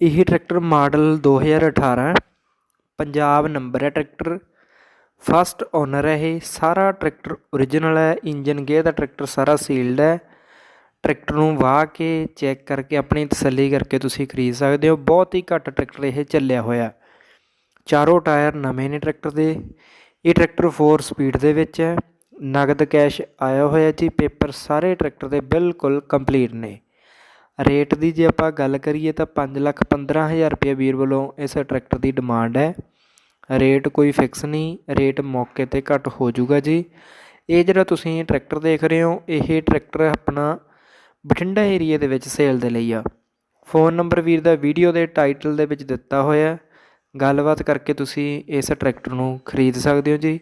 ਇਹ tractor model 2018 ਹੈ। Punjab number ਹੈ ਟਰੈਕਟਰ। ਫਸਟ ਓਨਰ ਹੈ ਇਹ, ਸਾਰਾ ਟਰੈਕਟਰ ਓਰੀਜਨਲ ਹੈ ਇੰਜਨ ਗੇਅਰ ਦਾ ਟਰੈਕਟਰ ਸਾਰਾ ਸੀਲਡ ਹੈ। ਟਰੈਕਟਰ ਨੂੰ ਵਾਹ ਕੇ ਚੈੱਕ ਕਰਕੇ, ਆਪਣੀ ਤਸੱਲੀ ਕਰਕੇ ਤੁਸੀਂ ਖਰੀਦ ਸਕਦੇ ਹੋ। ਬਹੁਤ ਹੀ ਘੱਟ ਟਰੈਕਟਰ ਇਹ ਚੱਲਿਆ ਹੋਇਆ। ਚਾਰੋਂ ਟਾਇਰ ਨਵੇਂ ਨੇ ਟਰੈਕਟਰ ਦੇ। ਇਹ ਟਰੈਕਟਰ 4 ਸਪੀਡ ਦੇ ਵਿੱਚ ਹੈ। ਨਗਦ ਕੈਸ਼ ਆਇਆ ਹੋਇਆ ਜੀ, ਪੇਪਰ ਸਾਰੇ ਟਰੈਕਟਰ ਦੇ ਬਿਲਕੁਲ ਕੰਪਲੀਟ ਨੇ। ਰੇਟ ਦੀ ਜੇ ਆਪਾਂ ਗੱਲ ਕਰੀਏ ਤਾਂ ਪੰਜ ਲੱਖ 15000 ਰੁਪਏ ਵੀਰ ਵੱਲੋਂ ਇਸ ਟਰੈਕਟਰ ਦੀ ਡਿਮਾਂਡ ਹੈ। ਰੇਟ ਕੋਈ ਫਿਕਸ ਨਹੀਂ, ਰੇਟ ਮੌਕੇ ਤੇ ਘੱਟ ਹੋ ਜਾਊਗਾ ਜੀ। ਇਹ ਜਿਹੜਾ ਤੁਸੀਂ ਟਰੈਕਟਰ ਦੇਖ ਰਹੇ ਹੋ, ਇਹ ਟਰੈਕਟਰ ਆਪਣਾ ਬਠਿੰਡਾ ਏਰੀਆ ਦੇ ਵਿੱਚ ਸੇਲ ਦੇ ਲਈ ਆ। ਫੋਨ ਨੰਬਰ ਵੀਰ ਦਾ ਵੀਡੀਓ ਦੇ ਟਾਈਟਲ ਦੇ ਵਿੱਚ ਦਿੱਤਾ ਹੋਇਆ ਗੱਲਬਾਤ ਕਰਕੇ ਤੁਸੀਂ ਇਸ ਟਰੈਕਟਰ ਨੂੰ ਖਰੀਦ ਸਕਦੇ ਹੋ ਜੀ।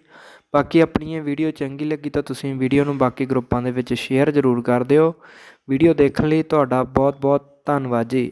ਬਾਕੀ ਆਪਣੀ ਇਹ ਵੀਡੀਓ ਚੰਗੀ ਲੱਗੀ ਤਾਂ ਤੁਸੀਂ ਵੀਡੀਓ ਨੂੰ ਬਾਕੀ ਗਰੁੱਪਾਂ ਦੇ ਵਿੱਚ ਸ਼ੇਅਰ ਜ਼ਰੂਰ ਕਰ ਦਿਓ। ਵੀਡੀਓ ਦੇਖਣ ਲਈ ਤੁਹਾਡਾ ਬਹੁਤ ਬਹੁਤ ਧੰਨਵਾਦ ਜੀ।